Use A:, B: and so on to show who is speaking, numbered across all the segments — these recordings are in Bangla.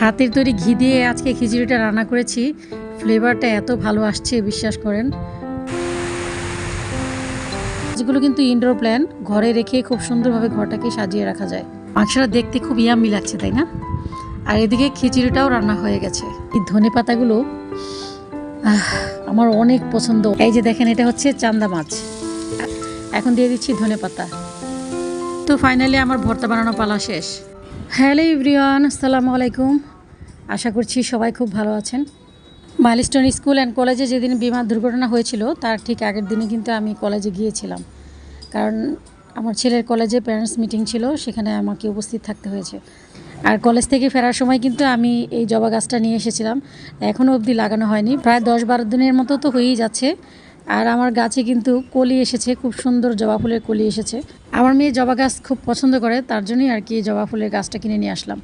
A: হাতের তৈরি ঘি দিয়ে আজকে খিচুড়িটা রান্না করেছি। ফ্লেভারটা এত ভালো আসছে, বিশ্বাস করেন। যেগুলো কিন্তু ইনডোর প্ল্যান ঘরে রেখে খুব সুন্দরভাবে ঘরটাকে সাজিয়ে রাখা যায়। মাংসটা দেখতে খুব ইয়াম্মি লাগছে, তাই না? আর এদিকে খিচুড়িটাও রান্না হয়ে গেছে। এই ধনে পাতাগুলো আমার অনেক পছন্দ। এই যে দেখেন, এটা হচ্ছে চান্দা মাছ। এখন দিয়ে দিচ্ছি ধনে পাতা। তো ফাইনালি আমার ভর্তা বানানো পালা শেষ। হ্যালো ইভরিওয়ান আসসালামু আলাইকুম। আশা করছি সবাই খুব ভালো আছেন। মাইলস্টোন স্কুল অ্যান্ড কলেজে যেদিন বিমান দুর্ঘটনা হয়েছিল, তার ঠিক আগের দিনে কিন্তু আমি কলেজে গিয়েছিলাম। কারণ আমার ছেলের কলেজে প্যারেন্টস মিটিং ছিল, সেখানে আমাকে উপস্থিত থাকতে হয়েছে। আর কলেজ থেকে ফেরার সময় কিন্তু আমি এই জবা গাছটা নিয়ে এসেছিলাম। এখনও অবধি লাগানো হয়নি। প্রায় দশ বারো দিনের মতো তো হয়েই যাচ্ছে। আর আমার গাছে কিন্তু কলি এসেছে, খুব সুন্দর জবা ফুলের কলি এসেছে। আমার মেয়ে জবা গাছ খুব পছন্দ করে, তার জন্যই আর কি জবা ফুলের গাছটা কিনে নিয়ে আসলাম।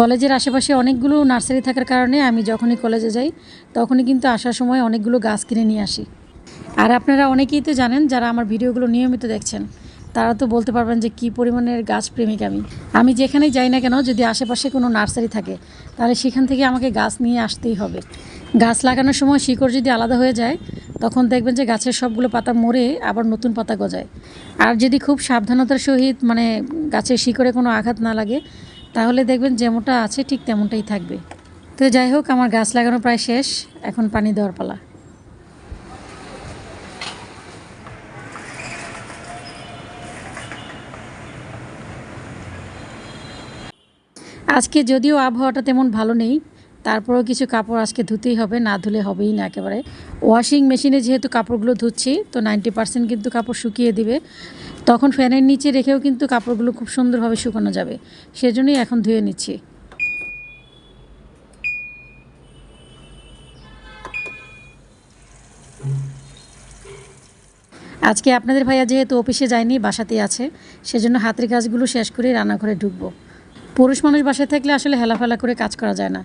A: কলেজের আশেপাশে অনেকগুলো নার্সারি থাকার কারণে আমি যখনই কলেজে যাই, তখনই কিন্তু আসার সময় অনেকগুলো গাছ কিনে নিয়ে আসি। আর আপনারা অনেকেই তো জানেন, যারা আমার ভিডিওগুলো নিয়মিত দেখছেন, তারা তো বলতে পারবেন যে কী পরিমাণের গাছ প্রেমিক আমি। আমি যেখানেই যাই না কেন, যদি আশেপাশে কোনো নার্সারি থাকে, তাহলে সেখান থেকে আমাকে গাছ নিয়ে আসতেই হবে। গাছ লাগানোর সময় শিকড় যদি আলাদা হয়ে যায়, তখন দেখবেন যে গাছের সবগুলো পাতা মরে আবার নতুন পাতা গজায়। আর যদি খুব সাবধানতার সহিত মানে গাছের শিকড়ে কোনো আঘাত না লাগে তাহলে দেখবেন যেমনটা আছে ঠিক তেমনটাই থাকবে। তো যাই হোক, আমার গাছ লাগানো প্রায় শেষ। এখন পানি দেওয়ার পালা। আজকে যদিও আবহাওয়াটা তেমন ভালো নেই, তারপরেও কিছু কাপড় আজকে ধুতেই হবে, না ধুলে হবেই না একেবারে। ওয়াশিং মেশিনে যেহেতু কাপড়গুলো ধুচ্ছি, তো নাইনটি পার্সেন্ট কিন্তু কাপড় শুকিয়ে দিবে। তখন ফ্যানের নিচে রেখেও কিন্তু কাপড়গুলো খুব সুন্দরভাবে শুকানো যাবে। সেজন্যই এখন ধুয়ে নিচ্ছি। আজকে আপনাদের ভাইয়া যেহেতু অফিসে যায়নি, বাসাতেই আছে, সেজন্য হাতের কাজগুলো শেষ করে রান্নাঘরে ঢুকবো। পুরুষ মানুষ বাসায় থাকলে আসলে হেলাফেলা করে কাজ করা যায় না।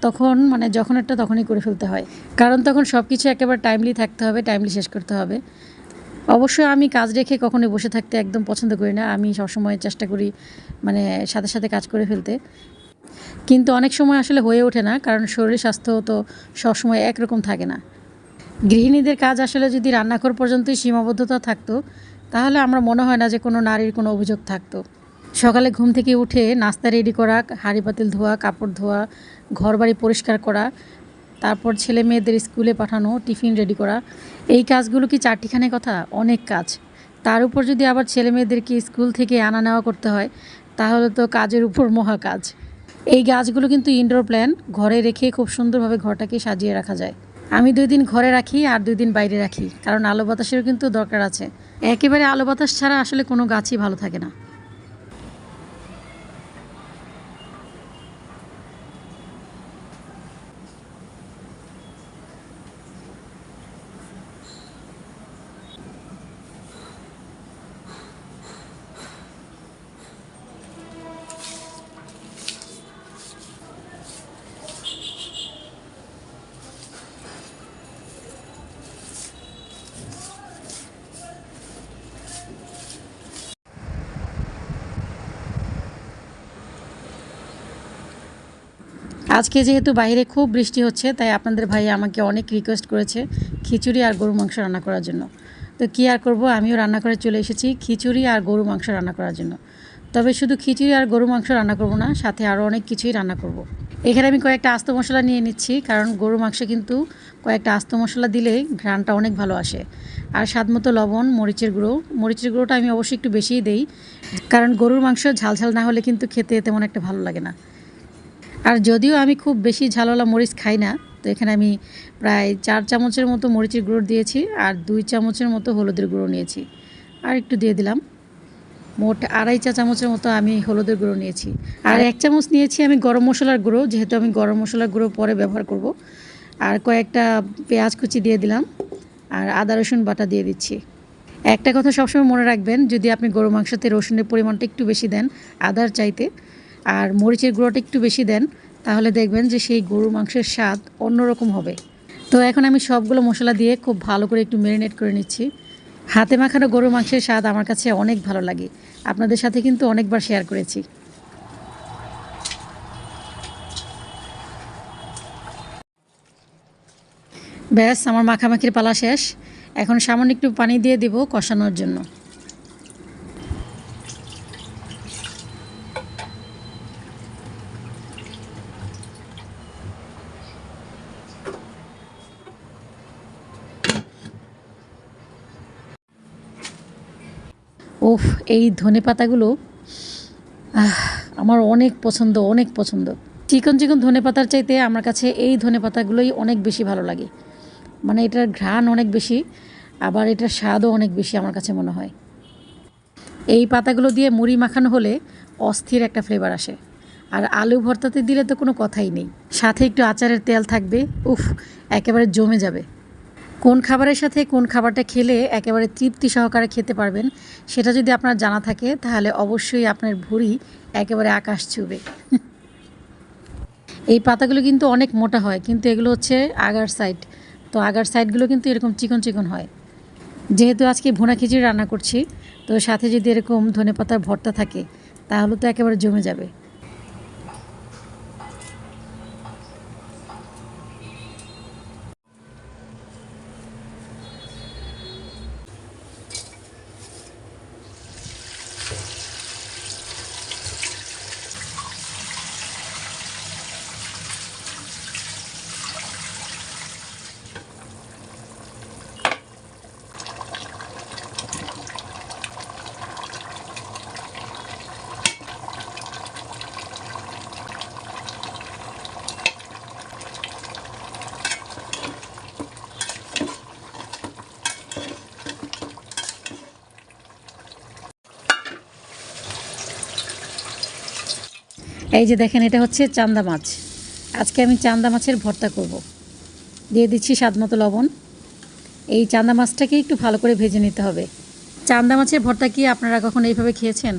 A: তখন মানে যখন একটা তখনই করে ফেলতে হয়। কারণ তখন সব কিছু একেবারে টাইমলি থাকতে হবে টাইমলি শেষ করতে হবে। অবশ্যই আমি কাজ রেখে কখনোই বসে থাকতে একদম পছন্দ করি না। আমি সবসময় চেষ্টা করি মানে সাথে সাথে কাজ করে ফেলতে। কিন্তু অনেক সময় আসলে হয়ে ওঠে না, কারণ শরীর স্বাস্থ্য তো সবসময় একরকম থাকে না। গৃহিণীদের কাজ আসলে যদি রান্নাঘর পর্যন্তই সীমাবদ্ধতা থাকতো, তাহলে আমরা মনে হয় না যে কোনো নারীর কোনো অভিযোগ থাকতো। সকালে ঘুম থেকে উঠে নাস্তা রেডি করা, হাঁড়ি পাতিল ধোয়া, কাপড় ধোয়া ঘর বাড়ি পরিষ্কার করা, তারপর ছেলে মেয়েদের স্কুলে পাঠানো, টিফিন রেডি করা এই কাজগুলো কি চারটিখানে কথা? অনেক কাজ। তার উপর যদি আবার ছেলে মেয়েদেরকে স্কুল থেকে আনা নেওয়া করতে হয়, তাহলে তো কাজের উপর মহা কাজ। এই গাছগুলো কিন্তু ইনডোর প্ল্যান ঘরে রেখে খুব সুন্দরভাবে ঘরটাকে সাজিয়ে রাখা যায়। আমি দুই দিন ঘরে রাখি আর দুই দিন বাইরে রাখি, কারণ আলো বাতাসেরও কিন্তু দরকার আছে। একেবারে আলো বাতাস ছাড়া আসলে কোনো গাছই ভালো থাকে না। আজকে যেহেতু বাইরে খুব বৃষ্টি হচ্ছে, তাই আপনাদের ভাই আমাকে অনেক রিকোয়েস্ট করেছে খিচুড়ি আর গরু মাংস রান্না করার জন্য। তো কী আর করব? আমিও রান্না করে চলে এসেছি খিচুড়ি আর গরু মাংস রান্না করার জন্য। তবে শুধু খিচুড়ি আর গরু মাংস রান্না করব না, সাথে আরও অনেক কিছুই রান্না করব। এখানে আমি কয়েকটা আস্ত মশলা নিয়ে নিচ্ছি, কারণ গরু মাংসে কিন্তু কয়েকটা আস্ত মশলা দিলে ঘ্রাণটা অনেক ভালো আসে। আর স্বাদ মতো লবণ, মরিচের গুঁড়ো। মরিচের গুঁড়োটা আমি অবশ্যই একটু বেশিই দেই, কারণ গরুর মাংস ঝাল ঝাল না হলে কিন্তু খেতে তেমন একটা ভালো লাগে না। আর যদিও আমি খুব বেশি ঝালওয়ালা মরিচ খাই না, তো এখানে আমি প্রায় চার চামচের মতো মরিচের গুঁড়ো দিয়েছি আর দুই চামচের মতো হলুদের গুঁড়ো নিয়েছি। আর একটু দিয়ে দিলাম। মোট আড়াই চা চামচের মতো আমি হলুদের গুঁড়ো নিয়েছি। আর এক চামচ নিয়েছি আমি গরম মশলার গুঁড়ো, যেহেতু আমি গরম মশলার গুঁড়ো পরে ব্যবহার করব। আর কয়েকটা পেঁয়াজ কুচি দিয়ে দিলাম আর আদা, রসুন বাটা দিয়ে দিচ্ছি। একটা কথা সবসময় মনে রাখবেন, যদি আপনি গরু মাংসতে রসুনের পরিমাণটা একটু বেশি দেন আদার চাইতে আর মরিচের গুঁড়োটা একটু বেশি দেন, তাহলে দেখবেন যে সেই গরুর মাংসের স্বাদ অন্যরকম হবে। তো এখন আমি সবগুলো মশলা দিয়ে খুব ভালো করে একটু ম্যারিনেট করে নিচ্ছি। হাতে মাখানো গরুর মাংসের স্বাদ আমার কাছে অনেক ভালো লাগে। আপনাদের সাথে কিন্তু অনেকবার শেয়ার করেছি। ব্যাস, আমার মাখামাখির পালা শেষ। এখন সামান্য একটু পানি দিয়ে দেব কষানোর জন্য। উফ, এই ধনে পাতাগুলো আমার অনেক পছন্দ অনেক পছন্দ। চিকন চিকন ধনে পাতার চাইতে আমার কাছে এই ধনে পাতাগুলোই অনেক বেশি ভালো লাগে। মানে এটার ঘ্রাণ অনেক বেশি, আবার এটার স্বাদও অনেক বেশি আমার কাছে মনে হয়। এই পাতাগুলো দিয়ে মুড়ি মাখানো হলে অস্থির একটা ফ্লেভার আসে। আর আলু ভর্তাতে দিলে তো কোনো কথাই নেই। সাথে একটু আচারের তেল থাকবে, উফ, একেবারে জমে যাবে। কোন খাবারের সাথে কোন খাবারটা খেলে একেবারে তৃপ্তি সহকারে খেতে পারবেন, সেটা যদি আপনার জানা থাকে, তাহলে অবশ্যই আপনার ভুঁড়ি একেবারে আকাশ ছুবে। এই পাতাগুলো কিন্তু অনেক মোটা হয়, কিন্তু এগুলো হচ্ছে আগার সাইড। তো আগার সাইডগুলো কিন্তু এরকম চিকন চিকন হয়। যেহেতু আজকে ভুনা খিচুড়ি রান্না করছি, তো সাথে যদি এরকম ধনে পাতার ভর্তা থাকে, তাহলে তো একেবারে জমে যাবে। এই যে দেখেন, এটা হচ্ছে চান্দা মাছ। আজকে আমি চান্দা মাছের ভর্তা করব। দিয়ে দিচ্ছি স্বাদ মতো লবণ। এই চান্দা মাছটাকে একটু ভালো করে ভেজে নিতে হবে। চান্দা মাছের ভর্তা কি আপনারা কখন এইভাবে খেয়েছেন?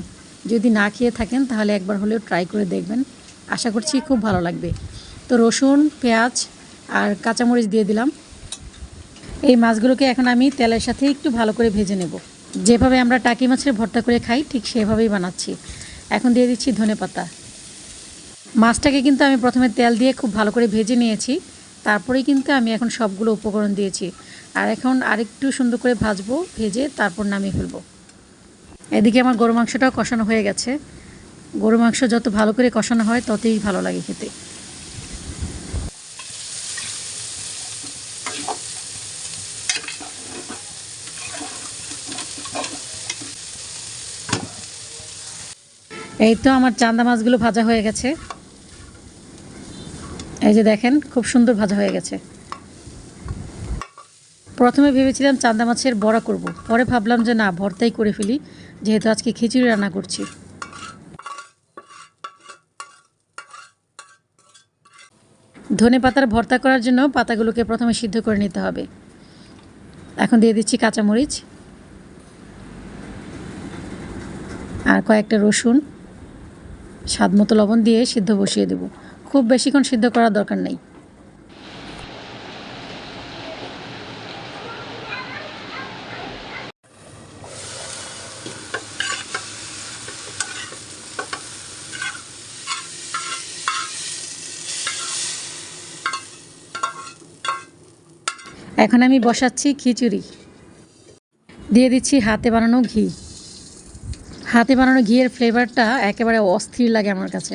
A: যদি না খেয়ে থাকেন, তাহলে একবার হলেও ট্রাই করে দেখবেন। আশা করছি খুব ভালো লাগবে। তো রসুন, পেঁয়াজ আর কাঁচামরিচ দিয়ে দিলাম। এই মাছগুলোকে এখন আমি তেলের সাথে একটু ভালো করে ভেজে নেব। যেভাবে আমরা টাকি মাছের ভর্তা করে খাই, ঠিক সেভাবেই বানাচ্ছি। এখন দিয়ে দিচ্ছি ধনে পাতা মাছটাকে কিন্তু আমি প্রথমে তেল দিয়ে খুব ভালো করে ভেজে নিয়েছি। তারপরেই কিন্তু আমি এখন সবগুলো উপকরণ দিয়েছি। আর এখন আরেকটু সুন্দর করে ভাজবো, ভেজে তারপর নামিয়ে ফেলব। এদিকে আমার গরু মাংসটাও কষানো হয়ে গেছে। গরু মাংস যত ভালো করে কষানো হয়, ততই ভালো লাগে খেতে। এই তো আমার চান্দা মাছগুলো ভাজা হয়ে গেছে। এই যে দেখেন, খুব সুন্দর ভাজা হয়ে গেছে। প্রথমে ভেবেছিলাম চান্দা মাছের বড়া করব। পরে ভাবলাম যে না, ভর্তাই করে ফেলি, যেহেতু আজকে খিচুড়ি রান্না করছি। ধনে পাতার ভর্তা করার জন্য পাতাগুলোকে প্রথমে সিদ্ধ করে নিতে হবে। এখন দিয়ে দিচ্ছি কাঁচামরিচ আর কয়েকটা রসুন স্বাদ মতো লবণ দিয়ে সিদ্ধ বসিয়ে দেব। খুব বেশিক্ষণ সিদ্ধ করার দরকার নেই। এখন আমি বসাচ্ছি খিচুড়ি। দিয়ে দিচ্ছি হাতে বানানো ঘি। হাতে বানানো ঘিয়ের ফ্লেভারটা একেবারে অস্থির লাগে আমার কাছে।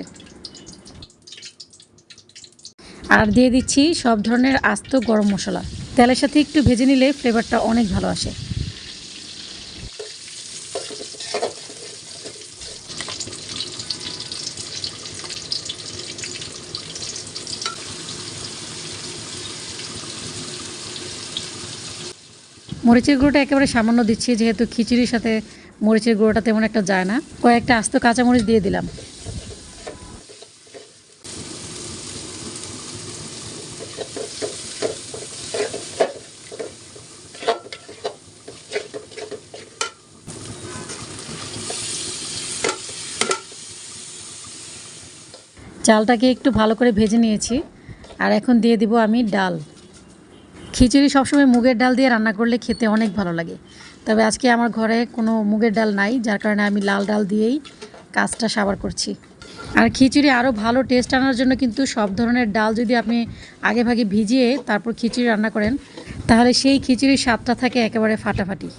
A: আর দিয়ে দিচ্ছি সব ধরনের আস্ত গরম মশলা। তেলের সাথে একটু ভেজে নিলে ফ্লেভারটা অনেক ভালো আসে। মরিচের গুঁড়োটা একেবারে সামান্য দিচ্ছি, যেহেতু খিচুড়ির সাথে মরিচের গুঁড়োটা তেমন একটা যায় না। কয়েকটা আস্ত কাঁচামরিচ দিয়ে দিলাম। চালটাকে একটু ভালো করে ভেজে নিয়েছি। আর এখন দিয়ে দিব আমি ডাল। খিচুড়ি সবসময় মুগের ডাল দিয়ে রান্না করলে খেতে অনেক ভালো লাগে। তবে আজকে আমার ঘরে কোনো মুগের ডাল নাই, যার কারণে আমি লাল ডাল দিয়েই কাজটা সাবার করছি। আর খিচুড়ি আরও ভালো টেস্ট আনার জন্য কিন্তু সব ধরনের ডাল যদি আপনি আগে ভাগে ভিজিয়ে তারপর খিচুড়ি রান্না করেন, তাহলে সেই খিচুড়ির স্বাদটা থাকে একেবারে ফাটাফাটি।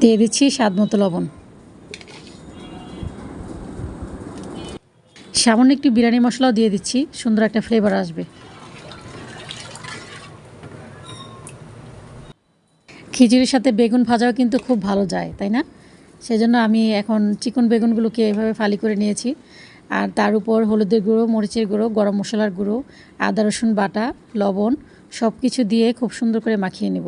A: দিয়ে দিচ্ছি স্বাদ মতো লবণ। সামান্য একটু বিরিয়ানি মশলাও দিয়ে দিচ্ছি, সুন্দর একটা ফ্লেভার আসবে। খিচুড়ির সাথে বেগুন ভাজাও কিন্তু খুব ভালো যায়, তাই না? সেজন্য আমি এখন চিকন বেগুনগুলোকে এভাবে ফালি করে নিয়েছি। আর তার উপর হলুদের গুঁড়ো, মরিচের গুঁড়ো, গরম মশলার গুঁড়ো, আদা রসুন বাটা, লবণ সব কিছু দিয়ে খুব সুন্দর করে মাখিয়ে নেব।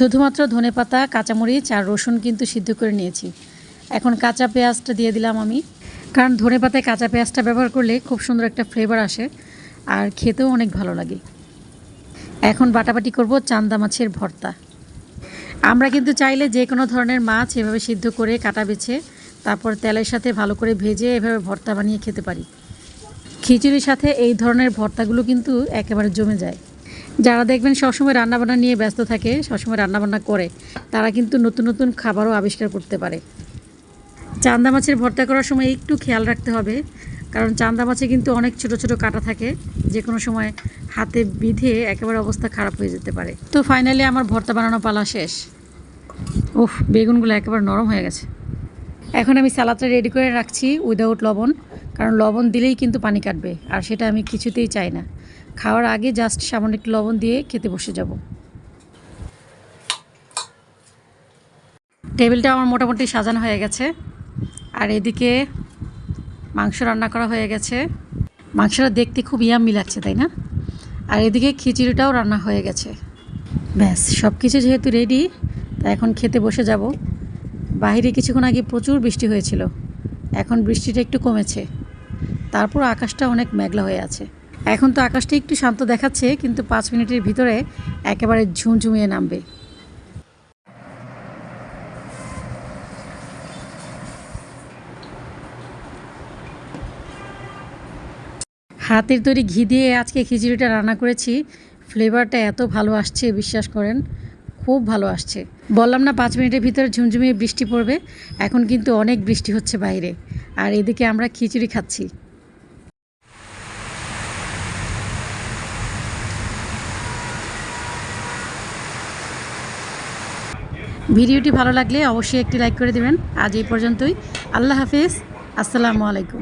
A: শুধুমাত্র ধনেপাতা, কাঁচামরিচ আর রসুন কিন্তু সিদ্ধ করে নিয়েছি। এখন কাঁচা পেঁয়াজটা দিয়ে দিলাম আমি। কারণ ধনেপাতায় কাঁচা পেঁয়াজটা ব্যবহার করলে খুব সুন্দর একটা ফ্লেভার আসে আর খেতেও অনেক ভালো লাগে। এখন বাটাবাটি করব চান্দা মাছের ভর্তা। আমরা কিন্তু চাইলে যে কোনো ধরনের মাছ এভাবে সিদ্ধ করে কাটা বেছে তারপর তেলের সাথে ভালো করে ভেজে এভাবে ভর্তা বানিয়ে খেতে পারি। খিচুড়ির সাথে এই ধরনের ভর্তাগুলো কিন্তু একেবারে জমে যায়। যারা দেখবেন সবসময় রান্নাবান্না নিয়ে ব্যস্ত থাকে, সবসময় রান্নাবান্না করে, তারা কিন্তু নতুন নতুন খাবারও আবিষ্কার করতে পারে। চান্দা মাছের ভর্তা করার সময় একটু খেয়াল রাখতে হবে, কারণ চান্দা মাছে কিন্তু অনেক ছোট ছোট কাটা থাকে যে কোনো সময় হাতে বিধে একেবারে অবস্থা খারাপ হয়ে যেতে পারে। তো ফাইনালি আমার ভর্তা বানানো পালা শেষ। উফ, বেগুনগুলো একেবারে নরম হয়ে গেছে। এখন আমি সালাদটা রেডি করে রাখছি উইদাউট লবণ, কারণ লবণ দিলেই কিন্তু পানি কাটবে, আর সেটা আমি কিছুতেই চাই না। খাওয়ার আগে জাস্ট সামান্য একটু লবণ দিয়ে খেতে বসে যাব। টেবিলটা আমার মোটামুটি সাজানো হয়ে গেছে। আর এদিকে মাংস রান্না করা হয়ে গেছে। মাংসটা দেখতে খুব ইয়াম্মি লাগছে, তাই না? আর এদিকে খিচুড়িটাও রান্না হয়ে গেছে। ব্যাস সব কিছু যেহেতু রেডি তা এখন খেতে বসে যাব। বাইরে কিছুক্ষণ আগে প্রচুর বৃষ্টি হয়েছিল। এখন বৃষ্টিটা একটু কমেছে। তারপর আকাশটা অনেক মেঘলা হয়ে আছে। এখন তো আকাশটা একটু শান্ত দেখাচ্ছে, কিন্তু পাঁচ মিনিটের ভিতরে একেবারে ঝুমঝুমিয়ে নামবে। হাতের তৈরি ঘি দিয়ে আজকে খিচুড়িটা রান্না করেছি। ফ্লেভারটা এত ভালো আসছে, বিশ্বাস করেন, খুব ভালো আসছে। বললাম না পাঁচ মিনিটের ভিতরে ঝুমঝুমিয়ে বৃষ্টি পড়বে, এখন কিন্তু অনেক বৃষ্টি হচ্ছে বাইরে। আর এদিকে আমরা খিচুড়ি খাচ্ছি। ভিডিওটি ভালো লাগলে অবশ্যই একটি লাইক করে দেবেন। আজ এই পর্যন্তই। আল্লাহ হাফিজ। আসসালামু আলাইকুম।